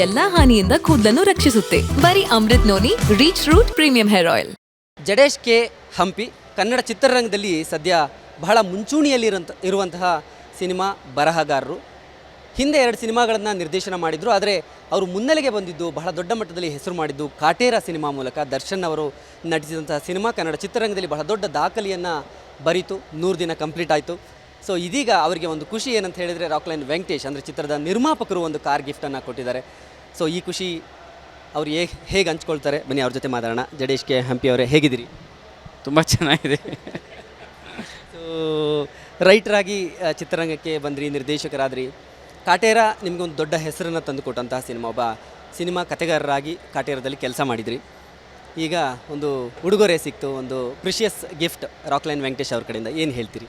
ಎಲ್ಲಾ ಹಾನಿಯಿಂದ ಕೂದಲನ್ನು ರಕ್ಷಿಸುತ್ತೆ. ಬರೀ Amrut noni, reach root premium hair oil. Jadesh K. Hampi, Kannada ಚಿತ್ರರಂಗದಲ್ಲಿ ಸದ್ಯ ಬಹಳ ಮುಂಚೂಣಿಯಲ್ಲಿ ಇರುವಂತಹ ಸಿನಿಮಾ ಬರಹಗಾರರು. ಹಿಂದೆ ಎರಡು ಸಿನಿಮಾಗಳನ್ನು ನಿರ್ದೇಶನ ಮಾಡಿದರು, ಆದರೆ ಅವರು ಮುನ್ನೆಲೆಗೆ ಬಂದಿದ್ದು, ಬಹಳ ದೊಡ್ಡ ಮಟ್ಟದಲ್ಲಿ ಹೆಸರು ಮಾಡಿದ್ದು ಕಾಟೇರ ಸಿನಿಮಾ ಮೂಲಕ. ದರ್ಶನ್ ಅವರು ನಟಿಸಿದಂತಹ ಸಿನಿಮಾ ಕನ್ನಡ ಚಿತ್ರರಂಗದಲ್ಲಿ ಬಹಳ ದೊಡ್ಡ ದಾಖಲೆಯನ್ನು ಬರೀತು. ನೂರು ದಿನ ಕಂಪ್ಲೀಟ್ ಆಯಿತು. ಸೊ ಇದೀಗ ಅವರಿಗೆ ಒಂದು ಖುಷಿ ಏನಂತ ಹೇಳಿದರೆ ರಾಕ್ಲೈನ್ ವೆಂಕಟೇಶ್ ಅಂದರೆ ಚಿತ್ರದ ನಿರ್ಮಾಪಕರು ಒಂದು ಕಾರ್ ಗಿಫ್ಟನ್ನು ಕೊಟ್ಟಿದ್ದಾರೆ. ಸೊ ಈ ಖುಷಿ ಅವ್ರು ಹೇಗೆ ಹೇಗೆ ಹಂಚ್ಕೊಳ್ತಾರೆ? ಬನ್ನಿ ಅವ್ರ ಜೊತೆ ಮಾತಾಡೋಣ. ಜಡೇಶ್ ಕೆ ಹಂಪಿ ಅವರೇ ಹೇಗಿದ್ದೀರಿ? ತುಂಬ ಚೆನ್ನಾಗಿದೆ. ಸೊ ರೈಟರಾಗಿ ಚಿತ್ರರಂಗಕ್ಕೆ ಬಂದ್ರಿ ನಿರ್ದೇಶಕರಾದ್ರಿ. ಕಾಟೇರ ನಿಮಗೊಂದು ದೊಡ್ಡ ಹೆಸರನ್ನು ತಂದುಕೊಟ್ಟಂತಹ ಸಿನಿಮಾ. ಒಬ್ಬ ಸಿನಿಮಾ ಕತೆಗಾರರಾಗಿ ಕಾಟೇರದಲ್ಲಿ ಕೆಲಸ ಮಾಡಿದ್ರಿ. ಈಗ ಒಂದು ಉಡುಗೊರೆ ಸಿಕ್ತು ಒಂದು ಪ್ರಿಷಿಯಸ್ ಗಿಫ್ಟ್ ರಾಕ್ಲೈನ್ ವೆಂಕಟೇಶ್ ಅವ್ರ ಕಡೆಯಿಂದ. ಏನು ಹೇಳ್ತೀರಿ?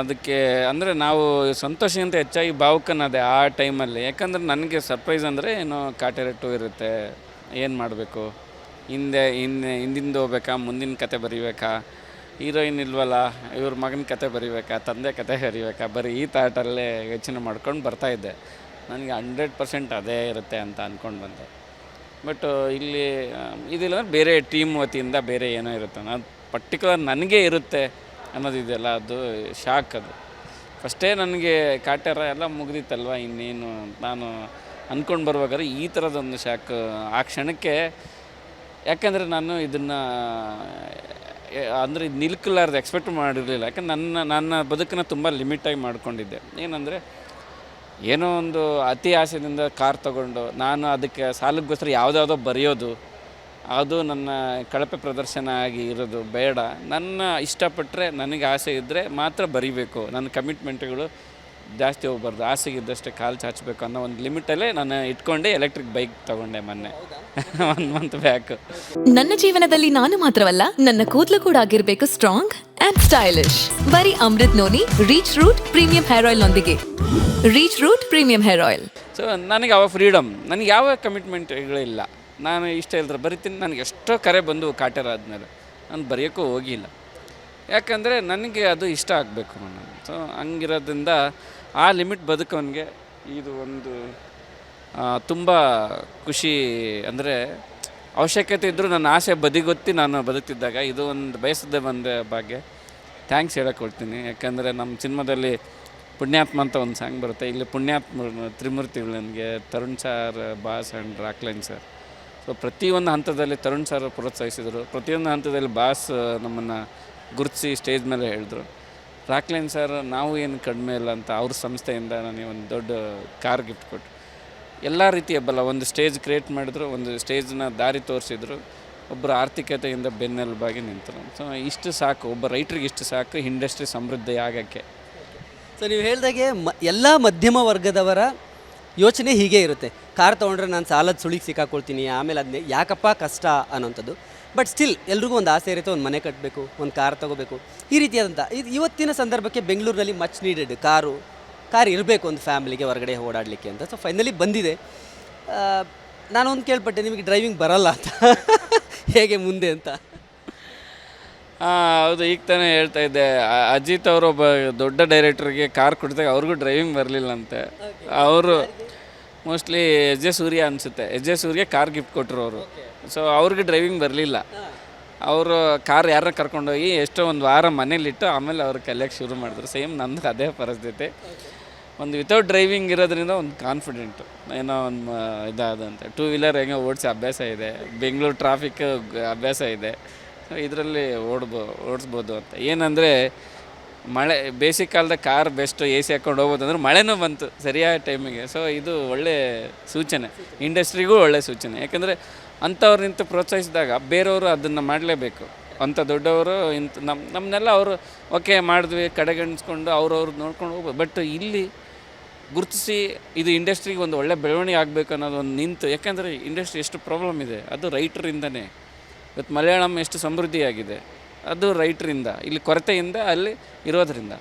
ಅದಕ್ಕೆ ಅಂದರೆ ನಾವು ಸಂತೋಷಕ್ಕಿಂತ ಹೆಚ್ಚಾಗಿ ಭಾವುಕನದೆ ಆ ಟೈಮಲ್ಲಿ. ಯಾಕಂದರೆ ನನಗೆ ಸರ್ಪ್ರೈಸ್ ಅಂದರೆ ಏನೋ ಕಾಟೆರಟ್ಟು ಇರುತ್ತೆ. ಏನು ಮಾಡಬೇಕು? ಹಿಂದೆ ಹಿಂದೆ, ಹಿಂದಿಂದ ಹೋಗ್ಬೇಕಾ? ಮುಂದಿನ ಕತೆ ಬರೀಬೇಕಾ? ಹೀರೋಯಿನ್ ಇಲ್ವಲ್ಲ? ಇವ್ರ ಮಗನ ಕತೆ ಬರೀಬೇಕಾ? ತಂದೆ ಕತೆ ಬರೀಬೇಕಾ? ಬರೀ ಈ ತಾಟಲ್ಲೇ ಯೋಚನೆ ಮಾಡ್ಕೊಂಡು ಬರ್ತಾಯಿದ್ದೆ ನನಗೆ ಹಂಡ್ರೆಡ್ ಪರ್ಸೆಂಟ್ ಅದೇ ಇರುತ್ತೆ ಅಂತ ಅಂದ್ಕೊಂಡು ಬಂದೆ. ಬಟ್ ಇಲ್ಲಿ ಇದಿಲ್ಲ ಬೇರೆ ಟೀಮ್ ವತಿಯಿಂದ ಬೇರೆ ಏನೋ ಇರುತ್ತೆ. ನಾನು ಪರ್ಟಿಕ್ಯುಲರ್ ನನಗೆ ಇರುತ್ತೆ. ಅನ್ನೋದಿದೆಯಲ್ಲ ಅದು ಶಾಕ್ ಅದು. ಫಸ್ಟೇ ನನಗೆ ಕಾಟ್ಯಾರ ಎಲ್ಲ ಮುಗ್ದಿತ್ತಲ್ವ ಇನ್ನೇನು ನಾನು ಅಂದ್ಕೊಂಡು ಬರ್ಬೇಕಾದ್ರೆ ಈ ಥರದೊಂದು ಶಾಕ್ ಆ ಕ್ಷಣಕ್ಕೆ ಯಾಕಂದರೆ ನಾನು ಇದನ್ನು ಅಂದರೆ ನಿಲ್ಕಲಾರ್ದು ಎಕ್ಸ್ಪೆಕ್ಟ್ ಮಾಡಿರಲಿಲ್ಲ. ಯಾಕಂದ್ರೆ ನನ್ನ ನನ್ನ ಬದುಕನ್ನು ತುಂಬ ಲಿಮಿಟಾಗಿ ಮಾಡಿಕೊಂಡಿದ್ದೆ. ಏನಂದರೆ ಏನೋ ಒಂದು ಅತಿ ಆಸೆಯಿಂದ ಕಾರ್ ತಗೊಂಡು ನಾನು ಅದಕ್ಕೆ ಸಾಲಕ್ಕೋಸ್ಕರ ಯಾವುದ್ಯಾವುದೋ ಬರೆಯೋದು ಅದು ನನ್ನ ಕಳಪೆ ಪ್ರದರ್ಶನ ಆಗಿ ಇರೋದು ಬೇಡ. ನನ್ನ ಇಷ್ಟಪಟ್ಟರೆ ನನಗೆ ಆಸೆ ಇದ್ದರೆ ಮಾತ್ರ ಬರಿಬೇಕು. ನನ್ನ ಕಮಿಟ್ಮೆಂಟ್ಗಳು ಜಾಸ್ತಿ ಹೋಗ್ಬಾರ್ದು. ಆಸೆಗಿದ್ದಷ್ಟೇ ಕಾಲು ಚಾಚಬೇಕು ಅನ್ನೋ ಒಂದು ಲಿಮಿಟಲ್ಲೇ ನಾನು ಇಟ್ಕೊಂಡೆ ಎಲೆಕ್ಟ್ರಿಕ್ ಬೈಕ್ ತಗೊಂಡೆ ಮೊನ್ನೆ. ಒನ್ ಮಂತ್ ಬ್ಯಾಕ್ ನನ್ನ ಜೀವನದಲ್ಲಿ ನಾನು ಮಾತ್ರವಲ್ಲ ನನ್ನ ಕೂದಲು ಕೂಡ ಆಗಿರಬೇಕು ಸ್ಟ್ರಾಂಗ್ ಅಂಡ್ ಸ್ಟೈಲಿಶ್ ಬರೀ Amrut noni reach root premium hair oil ನೊಂದಿಗೆ. Reach root premium hair oil so ನನಗೆ ಅವ ಫ್ರೀಡಮ್ ನನಗೆ ಯಾವ ಕಮಿಟ್ಮೆಂಟ್ಗಳಿಲ್ಲ ನಾನು ಇಷ್ಟ ಇಲ್ಲದ್ರೆ ಬರಿತೀನಿ, ನನಗೆ ಎಷ್ಟೋ ಕರೆ ಬಂದು ಕಾಟೇರ ಆದಮೇಲೆ. ನಾನು ಬರೆಯೋಕ್ಕೂ ಹೋಗಿಲ್ಲ. ಯಾಕಂದರೆ ನನಗೆ ಅದು ಇಷ್ಟ ಆಗಬೇಕು ನಾನು ಸೊ ಹಂಗಿರೋದ್ರಿಂದ ಆ ಲಿಮಿಟ್ ಬದುಕವನಿಗೆ ಇದು ಒಂದು ತುಂಬ ಖುಷಿ, ಅಂದರೆ ಅವಶ್ಯಕತೆ ಇದ್ದರೂ ನನ್ನ ಆಸೆ ಬದಿಗೊತ್ತಿ ನಾನು ಬದುಕ್ತಿದ್ದಾಗ ಇದು ಒಂದು ಬಯಸದೆ ಬಂದ ಭಾಗ್ಯ. ಥ್ಯಾಂಕ್ಸ್ ಹೇಳಕ್ಕೆ ಕೊಡ್ತೀನಿ ಯಾಕಂದರೆ ನಮ್ಮ ಸಿನಿಮಾದಲ್ಲಿ ಪುಣ್ಯಾತ್ಮ ಅಂತ ಒಂದು ಸಾಂಗ್ ಬರುತ್ತೆ. ಇಲ್ಲಿ ಪುಣ್ಯಾತ್ಮ ತ್ರಿಮೂರ್ತಿಗಳು ನನಗೆ, Tarun sir boss and Rockline sir so ಪ್ರತಿಯೊಂದು ಹಂತದಲ್ಲಿ ತರುಣ್ ಸರ್ ಪ್ರೋತ್ಸಾಹಿಸಿದರು. ಪ್ರತಿಯೊಂದು ಹಂತದಲ್ಲಿ ಬಾಸ್ ನಮ್ಮನ್ನು ಗುರುತಿಸಿ ಸ್ಟೇಜ್ ಮೇಲೆ ಹೇಳಿದ್ರು. ರಾಕ್ಲೈನ್ ಸರ್ ನಾವು ಏನು ಕಡಿಮೆ ಇಲ್ಲ ಅಂತ ಅವ್ರ ಸಂಸ್ಥೆಯಿಂದ ನನಗೆ ಒಂದು ದೊಡ್ಡ ಕಾರ್ ಗಿಫ್ಟ್ ಕೊಟ್ಟರು ಎಲ್ಲ ರೀತಿಯ ಬಲ ಒಂದು ಸ್ಟೇಜ್ ಕ್ರಿಯೇಟ್ ಮಾಡಿದ್ರು, ಒಂದು ಸ್ಟೇಜ್ನ ದಾರಿ ತೋರಿಸಿದ್ರು. ಒಬ್ಬರು ಆರ್ಥಿಕತೆಯಿಂದ ಬೆನ್ನೆಲುಬಾಗಿ ನಿಂತರು. ಸೊ ಇಷ್ಟು ಸಾಕು, ಒಬ್ಬ ರೈಟ್ರಿಗೆ ಇಷ್ಟು ಸಾಕು ಇಂಡಸ್ಟ್ರಿ ಸಮೃದ್ಧಿ ಆಗೋಕ್ಕೆ. ಸೊ ನೀವು ಹೇಳಿದಾಗೆ ಮ, ಎಲ್ಲ ಮಧ್ಯಮ ವರ್ಗದವರ ಯೋಚನೆ ಹೀಗೆ ಇರುತ್ತೆ. ಕಾರ್ ತೊಗೊಂಡ್ರೆ ನಾನು ಸಾಲದ ಸುಳಿಗೆ ಸಿಕ್ಕಾಕೊಳ್ತೀನಿ ಆಮೇಲೆ ಅದನ್ನೇ ಯಾಕಪ್ಪ ಕಷ್ಟ ಅನ್ನೋಂಥದ್ದು. ಬಟ್ ಸ್ಟಿಲ್ ಎಲ್ರಿಗೂ ಒಂದು ಆಸೆ ಇರುತ್ತೆ ಒಂದು ಮನೆ ಕಟ್ಟಬೇಕು ಒಂದು ಕಾರ್ ತೊಗೋಬೇಕು. ಈ ರೀತಿಯಾದಂಥ ಇದು ಇವತ್ತಿನ ಸಂದರ್ಭಕ್ಕೆ ಬೆಂಗಳೂರಿನಲ್ಲಿ ಮಚ್ ನೀಡೆಡ್ ಕಾರು ಕಾರ್ ಇರಬೇಕು ಒಂದು ಫ್ಯಾಮಿಲಿಗೆ ಹೊರಗಡೆ ಓಡಾಡಲಿಕ್ಕೆ ಅಂತ. ಸೊ ಫೈನಲಿ ಬಂದಿದೆ. ನಾನೊಂದು ಕೇಳ್ಪಟ್ಟೆ ನಿಮಗೆ ಡ್ರೈವಿಂಗ್ ಬರಲ್ಲ ಅಂತ. ಹೇಗೆ ಮುಂದೆ ಅಂತ? ಹೌದು ಈಗ ತಾನೇ ಹೇಳ್ತಾ ಇದ್ದೆ. ಅಜಿತ್ ಅವರು ಒಬ್ಬ ದೊಡ್ಡ ಡೈರೆಕ್ಟ್ರಿಗೆ ಕಾರ್ ಕೊಡ್ದಾಗ ಅವ್ರಿಗೂ ಡ್ರೈವಿಂಗ್ ಬರಲಿಲ್ಲಂತೆ ಅವರು ಮೋಸ್ಟ್ಲಿ ಎಸ್ ಜೆ ಸೂರ್ಯ ಅನಿಸುತ್ತೆ. S J Surya car gift ಕೊಟ್ಟರು ಅವರು. ಸೊ ಅವ್ರಿಗೆ ಡ್ರೈವಿಂಗ್ ಬರಲಿಲ್ಲ. ಅವರು ಕಾರ್ ಯಾರನ್ನ ಕರ್ಕೊಂಡೋಗಿ ಎಷ್ಟೋ ಒಂದು ವಾರ ಮನೇಲಿಟ್ಟು ಆಮೇಲೆ ಅವ್ರು ಕಲಿಯೋಕ್ಕೆ ಶುರು ಮಾಡಿದ್ರು. ಸೇಮ್ ನಂದು ಅದೇ ಪರಿಸ್ಥಿತಿ. ಒಂದು ವಿತೌಟ್ ಡ್ರೈವಿಂಗ್ ಇರೋದ್ರಿಂದ ಒಂದು ಕಾನ್ಫಿಡೆಂಟು ಏನೋ ಒಂದು ಇದಾದಂತೆ. ಟೂ ವೀಲರ್ ಹೆಂಗೆ ಓಡಿಸಿ ಅಭ್ಯಾಸ ಇದೆ. ಬೆಂಗಳೂರು ಟ್ರಾಫಿಕ್ ಅಭ್ಯಾಸ ಇದೆ. ಇದರಲ್ಲಿ ಓಡ್ಬೋ, ಓಡಿಸ್ಬೋದು ಅಂತ. ಏನಂದರೆ ಮಳೆ ಬೇಸಿಗೆ ಕಾಲದಾಗ ಕಾರ್ ಬೆಸ್ಟ್ ಎ ಸಿ ಹಾಕೊಂಡು ಹೋಗ್ಬೋದು ಅಂದ್ರೆ ಮಳೆನೂ ಬಂತು ಸರಿಯಾದ ಟೈಮಿಗೆ ಸೊ ಇದು ಒಳ್ಳೆ ಸೂಚನೆ. ಇಂಡಸ್ಟ್ರಿಗೂ ಒಳ್ಳೆ ಸೂಚನೆ. ಯಾಕಂದರೆ ಅಂಥವ್ರು ನಿಂತು ಪ್ರೋತ್ಸಾಹಿಸಿದಾಗ ಬೇರೆಯವರು ಅದನ್ನು ಮಾಡಲೇಬೇಕು. ಅಂಥ ದೊಡ್ಡವರು ಇಂಥ ನಮ್ಮ ನಮ್ಮನ್ನೆಲ್ಲ ಅವರು, ಓಕೆ, ಮಾಡಿದ್ವಿ, ಕಡೆಗಣಿಸ್ಕೊಂಡು ಅವ್ರವ್ರು ನೋಡ್ಕೊಂಡು ಹೋಗ್ಬೋದು. ಬಟ್ ಇಲ್ಲಿ ಗುರುತಿಸಿ ಇದು ಇಂಡಸ್ಟ್ರಿಗೆ ಒಂದು ಒಳ್ಳೆ ಬೆಳವಣಿಗೆ ಆಗಬೇಕು ಅನ್ನೋದು ಒಂದು ನಿಂತು, ಯಾಕಂದರೆ ಇಂಡಸ್ಟ್ರಿ ಎಷ್ಟು ಪ್ರಾಬ್ಲಮ್ ಇದೆ. ಅದು ರೈಟರಿಂದನೇ. ಇವತ್ತು ಮಲಯಾಳಂ ಎಷ್ಟು ಸಮೃದ್ಧಿಯಾಗಿದೆ. ಅದು ರೈಟ್ರಿಂದ, ಇಲ್ಲಿ ಕೊರತೆಯಿಂದ ಅಲ್ಲಿ ಇರೋದರಿಂದ.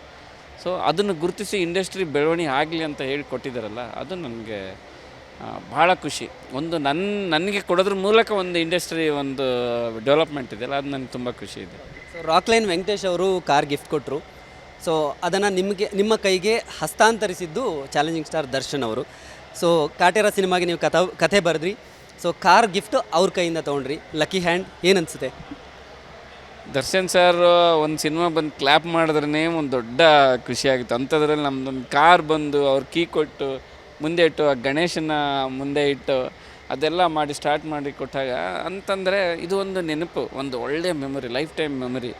ಸೊ ಅದನ್ನು ಗುರುತಿಸಿ ಇಂಡಸ್ಟ್ರಿ ಬೆಳವಣಿಗೆ ಆಗಲಿ ಅಂತ ಹೇಳಿ ಕೊಟ್ಟಿದ್ದಾರಲ್ಲ, ಅದು ನನಗೆ ಭಾಳ ಖುಷಿ. ಒಂದು ನನ್ನ ನನಗೆ ಕೊಡೋದ್ರ ಮೂಲಕ ಒಂದು ಇಂಡಸ್ಟ್ರಿ ಒಂದು ಡೆವಲಪ್ಮೆಂಟ್ ಇದೆಯಲ್ಲ ಅದು ನನಗೆ ತುಂಬ ಖುಷಿ ಇದೆ. ಸೊ ರಾಕ್ಲೈನ್ ವೆಂಕಟೇಶ್ ಅವರು ಕಾರ್ ಗಿಫ್ಟ್ ಕೊಟ್ಟರು ಸೊ ಅದನ್ನು ನಿಮಗೆ, ನಿಮ್ಮ ಕೈಗೆ ಹಸ್ತಾಂತರಿಸಿದ್ದು ಚಾಲೆಂಜಿಂಗ್ ಸ್ಟಾರ್ ದರ್ಶನ್ ಅವರು. ಸೊ ಕಾಟೇರ ಸಿನಿಮಾಗೆ ನೀವು ಕಥ, ಕಥೆ ಬರೆದ್ರಿ. ಸೊ ಕಾರ್ ಗಿಫ್ಟ್ ಅವ್ರ ಕೈಯಿಂದ ತೊಗೊಂಡ್ರಿ. ಲಕ್ಕಿ ಹ್ಯಾಂಡ್ ಏನು ಅನಿಸುತ್ತೆ? ದರ್ಶನ್ ಸರ್, ಒಂದು ಸಿನಿಮಾ ಬಂದು ಕ್ಲ್ಯಾಪ್ ಮಾಡಿದ್ರೇ ಒಂದು ದೊಡ್ಡ ಖುಷಿಯಾಗಿತ್ತು ಅಂಥದ್ರಲ್ಲಿ ನಮ್ದೊಂದು ಕಾರ್ ಬಂದು ಅವ್ರು ಕೀ ಕೊಟ್ಟು ಮುಂದೆ ಇಟ್ಟು, ಆ ಗಣೇಶನ ಮುಂದೆ ಇಟ್ಟು ಅದೆಲ್ಲ ಮಾಡಿ ಸ್ಟಾರ್ಟ್ ಮಾಡಿ ಕೊಟ್ಟಾಗ ಅಂತಂದರೆ ಇದು ಒಂದು ನೆನಪು, ಒಂದು ಒಳ್ಳೆಯ ಮೆಮೊರಿ ಲೈಫ್ ಟೈಮ್ ಮೆಮೊರಿ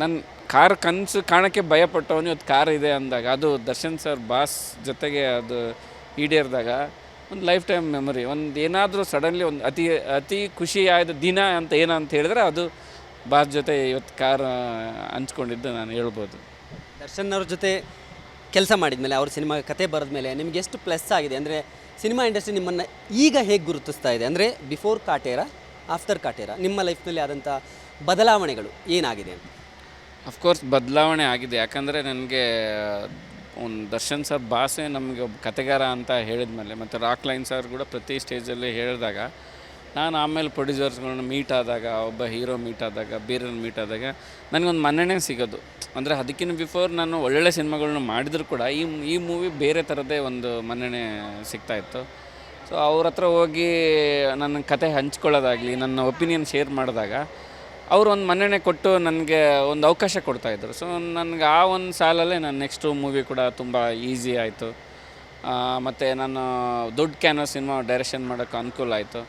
ನನ್ನ ಕಾರ್ ಕನಸು ಕಾಣೋಕ್ಕೆ ಭಯಪಟ್ಟವನು ಇವತ್ತು ಕಾರ್ ಇದೆ ಅಂದಾಗ, ಅದು ದರ್ಶನ್ ಸರ್ ಬಾಸ್ ಜೊತೆಗೆ ಅದು ಈಡೇರಿದಾಗ ಒಂದು ಲೈಫ್ ಟೈಮ್ ಮೆಮೊರಿ ಒಂದು ಏನಾದರೂ ಸಡನ್ಲಿ ಒಂದು ಅತಿ ಅತಿ ಖುಷಿಯಾದ ದಿನ ಅಂತ ಏನಂತ ಹೇಳಿದ್ರೆ ಅದು ಬಾಸ್ ಜೊತೆ ಇವತ್ತು ಕಾರ್ ಹಂಚ್ಕೊಂಡಿದ್ದು ನಾನು ಹೇಳ್ಬೋದು. ದರ್ಶನ್ ಅವ್ರ ಜೊತೆ ಕೆಲಸ ಮಾಡಿದ್ಮೇಲೆ ಅವ್ರ ಸಿನಿಮಾ ಕತೆ ಬರೆದ ಮೇಲೆ ನಿಮ್ಗೆ ಎಷ್ಟು ಪ್ಲಸ್ ಆಗಿದೆ? ಅಂದರೆ ಸಿನಿಮಾ ಇಂಡಸ್ಟ್ರಿ ನಿಮ್ಮನ್ನು ಈಗ ಹೇಗೆ ಗುರುತಿಸ್ತಾ ಇದೆ? ಅಂದರೆ ಬಿಫೋರ್ ಕಾಟೇರ ಆಫ್ಟರ್ ಕಾಟೇರ ನಿಮ್ಮ ಲೈಫ್ನಲ್ಲಿ ಆದಂಥ ಬದಲಾವಣೆಗಳು ಏನಾಗಿದೆ ಅಂತ? ಅಫ್ಕೋರ್ಸ್ ಬದಲಾವಣೆ ಆಗಿದೆ. ಯಾಕಂದರೆ ನನಗೆ ಒಂದು ದರ್ಶನ್ ಸರ್ ಭಾಷೆ ನಮಗೆ ಒಬ್ಬ ಕತೆಗಾರ ಅಂತ ಹೇಳಿದ್ಮೇಲೆ ಮತ್ತು ರಾಕ್ ಲೈನ್ ಸರ್ ಕೂಡ ಪ್ರತಿ ಸ್ಟೇಜಲ್ಲಿ ಹೇಳಿದಾಗ ನಾನು ಆಮೇಲೆ ಪ್ರೊಡ್ಯೂಸರ್ಸ್ಗಳನ್ನ ಮೀಟ್ ಆದಾಗ, ಒಬ್ಬ ಹೀರೋ ಮೀಟ್ ಆದಾಗ, ಬೇರೆಯವ್ರನ್ನ ಮೀಟ್ ಆದಾಗ ನನಗೊಂದು ಮನ್ನಣೆ ಸಿಗೋದು. ಅಂದರೆ ಅದಕ್ಕಿಂತ ಬಿಫೋರ್ ನಾನು ಒಳ್ಳೊಳ್ಳೆ ಸಿನಿಮಾಗಳನ್ನ ಮಾಡಿದರೂ ಕೂಡ ಈ ಈ ಮೂವಿ ಬೇರೆ ಥರದೇ ಒಂದು ಮನ್ನಣೆ ಸಿಗ್ತಾಯಿತ್ತು ಸೊ ಅವ್ರ ಹತ್ರ ಹೋಗಿ ನನ್ನ ಕತೆ ಹಂಚ್ಕೊಳ್ಳೋದಾಗಲಿ, ನನ್ನ ಒಪಿನಿಯನ್ ಶೇರ್ ಮಾಡಿದಾಗ ಅವರು ಒಂದು ಮನ್ನಣೆ ಕೊಟ್ಟು ನನಗೆ ಒಂದು ಅವಕಾಶ ಕೊಡ್ತಾಯಿದ್ರು ಸೊ ನನಗೆ ಆ ಒಂದು ಸಾಲಲ್ಲೇ ನಾನು ನೆಕ್ಸ್ಟು ಮೂವಿ ಕೂಡ ತುಂಬ ಈಸಿ ಆಯಿತು. ಮತ್ತು ನಾನು ದೊಡ್ಡ ಕ್ಯಾನ್ವಸ್ ಸಿನಿಮಾ ಡೈರೆಕ್ಷನ್ ಮಾಡೋಕ್ಕೆ ಅನುಕೂಲ ಆಯಿತು.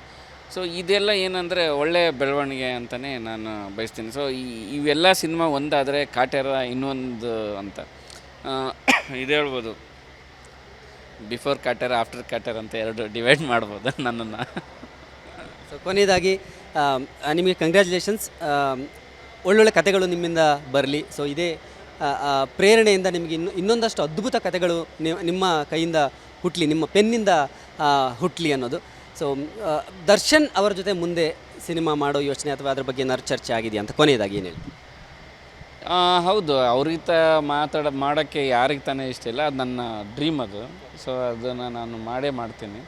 ಸೊ ಇದೆಲ್ಲ ಏನಂದರೆ ಒಳ್ಳೆಯ ಬೆಳವಣಿಗೆ ಅಂತಲೇ ನಾನು ಬಯಸ್ತೀನಿ. ಸೊ ಇವೆಲ್ಲ ಸಿನಿಮಾ ಒಂದಾದರೆ ಕಾಟೇರ ಇನ್ನೊಂದು ಅಂತ. ಇದು ಹೇಳ್ಬೋದು. ಬಿಫೋರ್ ಕಾಟೇರ ಆಫ್ಟರ್ ಕಾಟೇರ ಅಂತ ಎರಡು ಡಿವೈಡ್ ಮಾಡ್ಬೋದು ನನ್ನನ್ನು. ಸೊ ಕೊನೆಯದಾಗಿ ನಿಮಗೆ ಕಂಗ್ರ್ಯಾಚುಲೇಷನ್ಸ್ ಒಳ್ಳೊಳ್ಳೆ ಕತೆಗಳು ನಿಮ್ಮಿಂದ ಬರಲಿ. ಸೊ ಇದೇ ಪ್ರೇರಣೆಯಿಂದ ನಿಮಗೆ ಇನ್ನು, ಇನ್ನೊಂದಷ್ಟು ಅದ್ಭುತ ಕತೆಗಳು ನಿಮ್ಮ ಕೈಯಿಂದ ಹುಟ್ಟಲಿ ನಿಮ್ಮ ಪೆನ್ನಿಂದ ಹುಟ್ಟಲಿ ಅನ್ನೋದು. ಸೊ ಆ, ದರ್ಶನ್ ಅವರ ಜೊತೆ ಮುಂದೆ ಸಿನಿಮಾ ಮಾಡೋ ಯೋಚನೆ ಅಥವಾ ಅದ್ರ ಬಗ್ಗೆ ಏನಾದ್ರು ಚರ್ಚೆ ಆಗಿದೆಯಾ ಅಂತ ಕೊನೆಯದಾಗಿ ಏನು ಹೇಳಿ ಹೌದು. ಅವ್ರಿಗಿಂತ ಮಾತಾಡ ಮಾಡೋಕ್ಕೆ ಯಾರಿಗೆ ತಾನೇ ಇಷ್ಟ ಇಲ್ಲ. ಅದು ನನ್ನ ಡ್ರೀಮ್ ಅದು. ಸೊ ಅದನ್ನು ನಾನು ಮಾಡೇ ಮಾಡ್ತೀನಿ.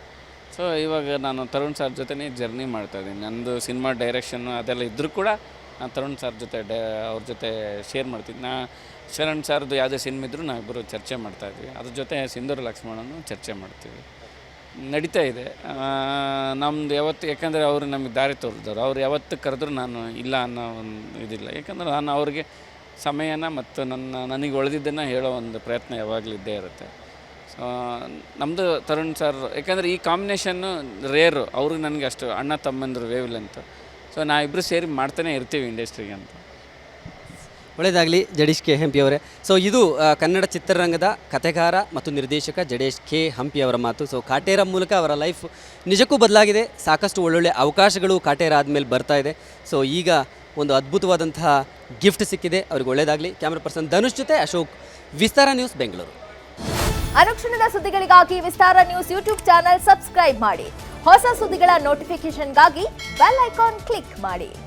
ಸೊ ಇವಾಗ ನಾನು ತರುಣ್ ಸರ್ ಜೊತೆನೇ ಜರ್ನಿ ಮಾಡ್ತಾ ಇದ್ದೀನಿ. ನಂದು ಸಿನಿಮಾ ಡೈರೆಕ್ಷನ್ನು ಅದೆಲ್ಲ ಇದ್ದರೂ ಕೂಡ ನಾನು ತರುಣ್ ಸರ್ ಜೊತೆ ಡೈ ಅವ್ರ ಜೊತೆ ಶೇರ್ ಮಾಡ್ತೀನಿ. ನಾ ಶರಣ್ ಸರ್ದು ಯಾವುದೇ ಸಿನಿಮಾ ಇದ್ದರೂ ನಾವಿಬ್ಬರು ಚರ್ಚೆ ಮಾಡ್ತಾಯಿದ್ವಿ ಅದ್ರ ಜೊತೆ ಸಿಂಧೂರ್ ಲಕ್ಷ್ಮಣನು ಚರ್ಚೆ ಮಾಡ್ತೀವಿ. ನಡೀತಾ ಇದೆ. ನಮ್ದು ಯಾವತ್ತು, ಯಾಕಂದರೆ ಅವರು ನಮಗೆ ದಾರಿ ತೋರಿದವರು ಅವ್ರು ಯಾವತ್ತು ಕರೆದ್ರು ನಾನು ಇಲ್ಲ ಅನ್ನೋ ಒಂದು ಇದಿಲ್ಲ. ಯಾಕಂದ್ರೆ ನಾನು ಅವ್ರಿಗೆ ಸಮಯನ ಮತ್ತು ನನ್ನ, ನನಗೆ ಉಳಿದಿದ್ದನ್ನು ಹೇಳೋ ಒಂದು ಪ್ರಯತ್ನ ಯಾವಾಗಲೂ ಇದ್ದೇ ಇರುತ್ತೆ. ಸೊ ನಮ್ಮದು ತರುಣ್ ಸರ್, ಯಾಕಂದರೆ ಈ ಕಾಂಬಿನೇಷನ್ನು ರೇರು. ಅವ್ರಿಗೆ ನನಗೆ ಅಷ್ಟು ಅಣ್ಣ ತಮ್ಮಂದರು ವೇವ್ ಅಂತ ಸೊ ನಾವಿಬ್ಬರು ಸೇರಿ ಮಾಡ್ತಾನೆ ಇರ್ತೀವಿ ಇಂಡಸ್ಟ್ರಿಗೆ ಅಂತ. ಒಳ್ಳೆಯದಾಗಲಿ ಜಡೇಶ್ ಕೆ ಹಂಪಿ ಅವರೇ. ಸೊ ಇದು ಕನ್ನಡ ಚಿತ್ರರಂಗದ ಕಥೆಗಾರ ಮತ್ತು ನಿರ್ದೇಶಕ ಜಡೇಶ್ ಕೆ ಹಂಪಿ ಅವರ ಮಾತು. ಸೊ ಕಾಟೇರ ಮೂಲಕ ಅವರ ಲೈಫ್ ನಿಜಕ್ಕೂ ಬದಲಾಗಿದೆ. ಸಾಕಷ್ಟು ಒಳ್ಳೊಳ್ಳೆ ಅವಕಾಶಗಳು ಕಾಟೇರ ಆದಮೇಲೆ ಬರ್ತಾ ಇದೆ. ಸೊ ಈಗ ಒಂದು ಅದ್ಭುತವಾದಂತಹ ಗಿಫ್ಟ್ ಸಿಕ್ಕಿದೆ. ಅವ್ರಿಗೆ ಒಳ್ಳೆಯದಾಗಲಿ. ಕ್ಯಾಮ್ರಾ ಪರ್ಸನ್ ಧನುಷ್ ಜೊತೆ ಅಶೋಕ್, ವಿಸ್ತಾರ ನ್ಯೂಸ್ ಬೆಂಗಳೂರು. ಅನುಕ್ಷಣದ ಸುದ್ದಿಗಳಿಗಾಗಿ Vistara news YouTube channel subscribe ಮಾಡಿ. ಹೊಸ ಸುದ್ದಿಗಳ ನೋಟಿಫಿಕೇಶನ್ಗಾಗಿ ಬೆಲ್ ಐಕಾನ್ ಕ್ಲಿಕ್ ಮಾಡಿ.